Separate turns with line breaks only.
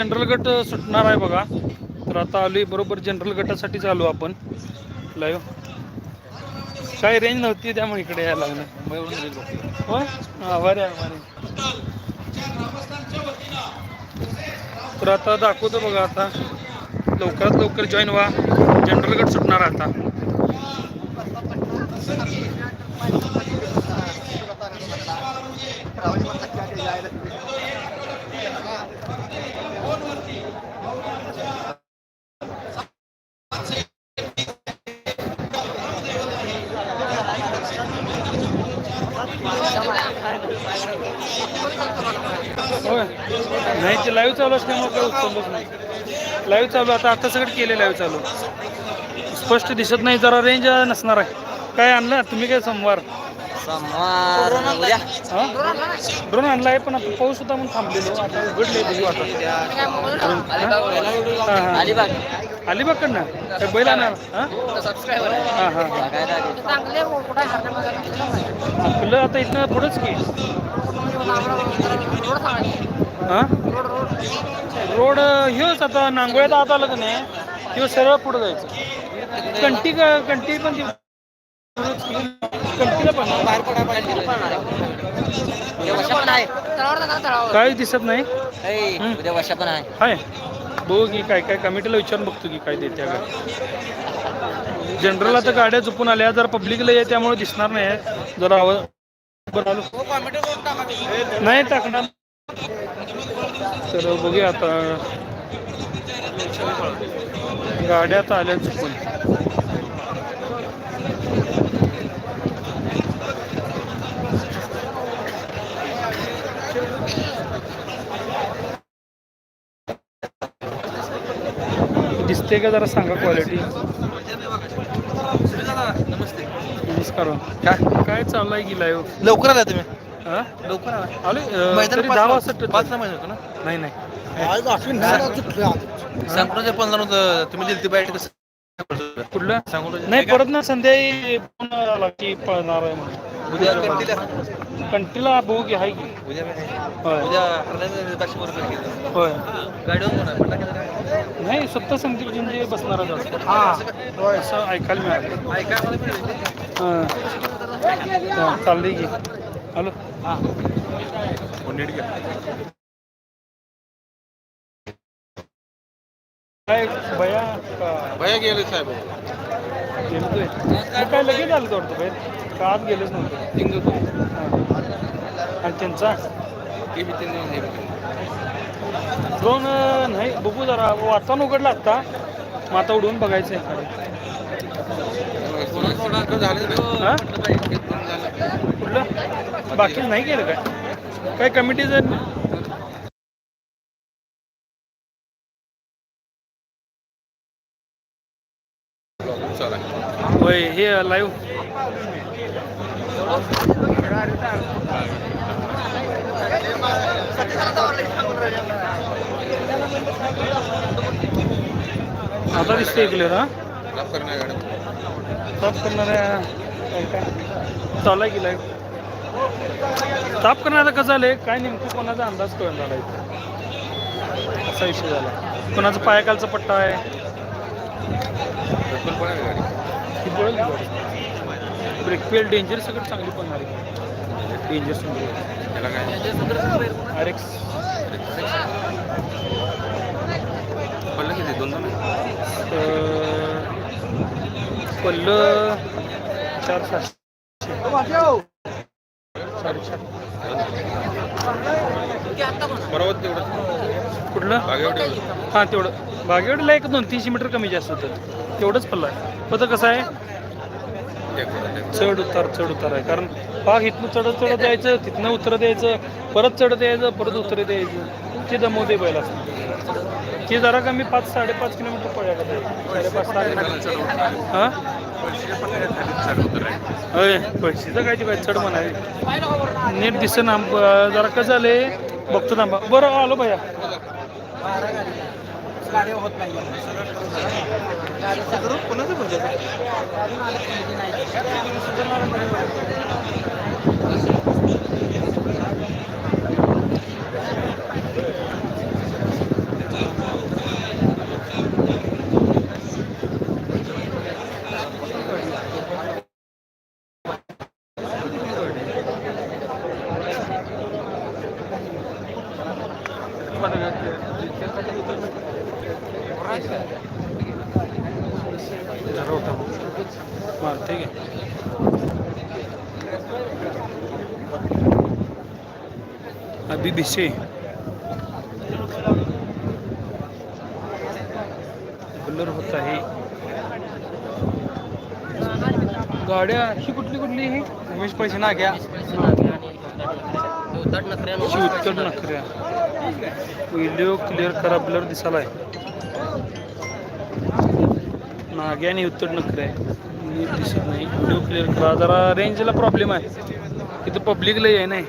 General गट सुटणार आहे बघा. तर आता आलोय बरोबर जनरल गटासाठी चालू आपण. लाईव्ह काही रेंज नव्हती त्यामुळे इकडे यायला लागलं. हो आभारी आभारी तर आता दाखवतो बघा आता. लवकरात लवकर जॉईन व्हा. जनरल गट सुटणार आता. होय. नाही ते लाईव्ह चालू असल्यामुळे काय उचललंच नाही. लाईव्ह चालू आता आता सगळं केले लाईव्ह चालू. स्पष्ट दिसत नाही जरा रेंज नसणार आहे. काय आणलं? तुम्ही काय सोमवार? ड्रोन आणलाय पण आता पाऊस होता म्हणून थांबलेलो. आता उघडले बघू आता.
अलिबाग.
अलिबागकडनं? काय बैल आणणार? हा? हा हा हा. आपलं आता इथनं पुढंच की. हा? रोड ह्योच आता नांगोळ्यात आत आलं का नाही? ह्यो सरळ पुढं जायचं. कंटी का- कंटी पण कंटीला पण.
बाहेर पडा
दिसत नाही.
ऐ,
हम्म.
उद्या वर्षा पण आहे
हाय. बघू की काय काय कमिटीला विचारून बघतो की काय देते का जनरल आता गाड्या चुकून आल्या. जर पब्लिकला आहे त्यामुळे दिसणार नाही. जरा आवाज आलो. नाही टाकणार. तर बघूया आता. गाड्या आता आल्या चुकून दिसते का जरा सांगा क्वालिटी
नमस्ते
नमस्कार.
काय
काय चाललंय की लाईव्ह
लवकर आला तुम्ही.
हा?
लवकर आला.
आलो तरी दहा वाजता
पाच पाचला मैदान होतं ना?
नाही नाही.
संपूर्ण पंधरा होतं तुम्ही दिलती बाईट कसं?
कुठलं?
सांगू
नाही परत ना संध्याकाळी फोन आला की पळणार आहे म्हणून.
उद्या कंटिला
कंटीला बघू की आहे की.
उद्या.
होय.
उद्या
होय.
गाडीवर?
नाही सप्त संदीप जिंजे बसणार असं ऐकायला मिळालं.
ऐका मला मिळालं.
हां. हां, चाललंय की. हॅलो.
कोण
का?
भैया गेले साहेब.
काय लगेच आलं वाटतं बाहेर? का आत गेलंच नव्हतं? हां. आणि त्यांचा?
ते बी त्यांनी.
ड्रोन नाही बघू जरा. वातावरण उघडलं आत्ता. मग आता उडवून बघायचं आहे हां. कुठलं? बाकी नाही केलं काय? काय कमिटीचं
चला.
होय हे लाईव्ह आता दिसतंय क्लिअर हा?
माफ करणार
करणाऱ्या चालू आहे की लाईव्ह साफ करणारा कसं झालंय? काय नेमकं कोणाचा अंदाज झाला इथं असा विषय झाला. कोणाचा पायाखालचा पट्टा आहे
बिलकुल पण आहे गाडी.
ती पळेल. ब्रेक फेल डेंजर सगळं चांगली पडणार आहे. डेंजर समजा
त्याला काय?
आर एक्स
पडलं किती? दोन दोन
चार सातशे साडेचार
बरोबर तेवढं.
कुठलं?
बागेवडी.
हां तेवढं. बागेवाडीला एक दोन तीनशे मीटर कमी जास्त होतं. तेवढंच पल्ला आहे पण कसं आहे? चढ उतार चढ उतार आहे. कारण पाक इथनं चढत चढत यायचं तिथनं उतर द्यायचं परत चढत यायचं परत उतर द्यायचं ते दमवते बैल असं ते जरा कमी पाच साडेपाच किलोमीटर पळ्या साडेपाच हां? होय पैसेचं काय ते काय चढ म्हणाले नीट दिसत ना जरा कसं झाले बघतो थांबा. बरं आलो भैया.
कोणाचं म्हणजे
उठा मार ठीक आहे. अभी दिशे बुलर होत आहे. गाड्या अशी कुठली कुठली ही?
उमेश पैसे ना घ्या.
उत्तर नखऱ्या. व्हिडिओ क्लिअर करा ब्लर दिसालाय नागे आणि उत्तर नखरे. नीट दिसत नाही. व्हिडिओ क्लिअर करा. जरा रेंजला प्रॉब्लेम आहे. इथं पब्लिकला आहे नाही.